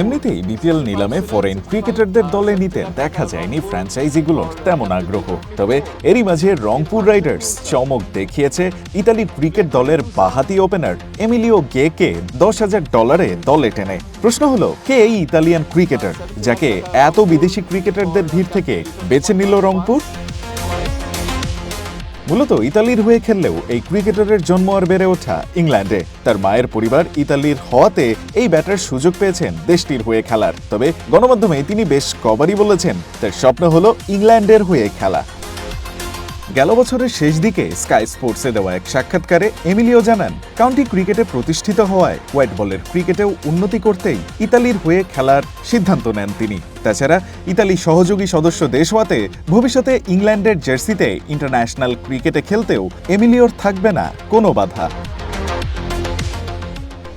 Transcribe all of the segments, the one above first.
এমনিতেই বিপিএল নিলামে ফরেন ক্রিকেটারদের দলে নিতে দেখা যায়নি ফ্র্যাঞ্চাইজিগুলোর তেমন আগ্রহ। তবে এরই মাঝে রংপুর রাইডার্স চমক দেখিয়েছে ইতালি ক্রিকেট দলের বাহাতি ওপেনার এমিলিও গেকে দশ হাজার ডলারে দলে টেনে। প্রশ্ন হলো, কে এই ইতালিয়ান ক্রিকেটার যাকে এত বিদেশি ক্রিকেটারদের ভিড় থেকে বেছে নিল রংপুর? মূলত ইতালির হয়ে খেললেও এই ক্রিকেটারের জন্ম আর বেড়ে ওঠা ইংল্যান্ডে। তার মায়ের পরিবার ইতালির হওয়াতে এই ব্যাটার সুযোগ পেয়েছেন দেশটির হয়ে খেলার। তবে গণমাধ্যমে তিনি বেশ কবারই বলেছেন, তার স্বপ্ন হলো ইংল্যান্ডের হয়ে খেলা। গেল বছরের শেষ দিকে স্কাই স্পোর্টসে দেওয়া এক সাক্ষাৎকারে এমিলিও জানান, কাউন্টি ক্রিকেটে প্রতিষ্ঠিত হওয়ায় হোয়াইট বলের ক্রিকেটেও উন্নতি করতেই ইতালির হয়ে খেলার সিদ্ধান্ত নেন তিনি। তাছাড়া ইতালি সহযোগী সদস্য দেশ হওয়াতে ভবিষ্যতে ইংল্যান্ডের জার্সিতে ইন্টারন্যাশনাল ক্রিকেটে খেলতেও এমিলিওর থাকবে না কোনো বাধা।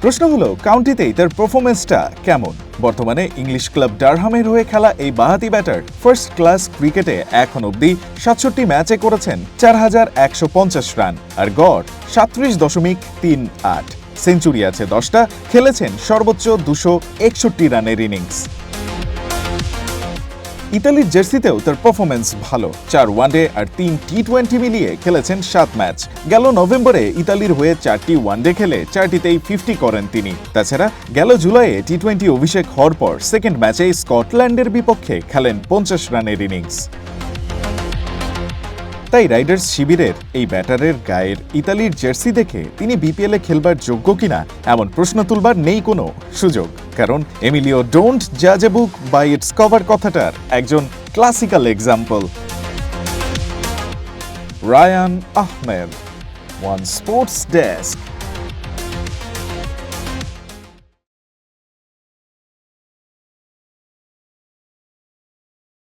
প্রশ্ন হলো কাউন্টিতেই তার পারফরমেন্সটা কেমন? বর্তমানে ইংলিশ ক্লাব ডারহামের হয়ে খেলা এই বাহাতি ব্যাটার ফার্স্ট ক্লাস ক্রিকেটে এখন অবধি সাতষট্টি ম্যাচে করেছেন চার হাজার একশো পঞ্চাশ রান আর গড় সাত্রিশ দশমিক তিন আট। সেঞ্চুরি আছে দশটা, খেলেছেন সর্বোচ্চ দুশো একষট্টি রানের ইনিংস। ইতালির জার্সিতেও তার পারফরমেন্স ভালো। চার ওয়ানডে আর তিন টি টোয়েন্টি মিলিয়ে খেলেছেন সাত ম্যাচ গেল নভেম্বরে ইতালির হয়ে চারটি ওয়ানডে খেলে চারটিতেই ফিফটি করেন তিনি। তাছাড়া গেল জুলাইয়ে টি টোয়েন্টি অভিষেক হওয়ার পর সেকেন্ড ম্যাচে স্কটল্যান্ডের বিপক্ষে খেলেন পঞ্চাশ রানের ইনিংস তাই রাইডার্স শিবিরের এই ব্যাটারের গায়ের ইতালির জার্সি দেখে তিনি বিপিএলে খেলবার যোগ্য কিনা এমন প্রশ্ন তুলবার নেই কোনো সুযোগ। কারণ এমিলিও ডোন্ট জাজ a book by its cover কথাটার একজন classical example. Rayan Ahmed, one sports desk.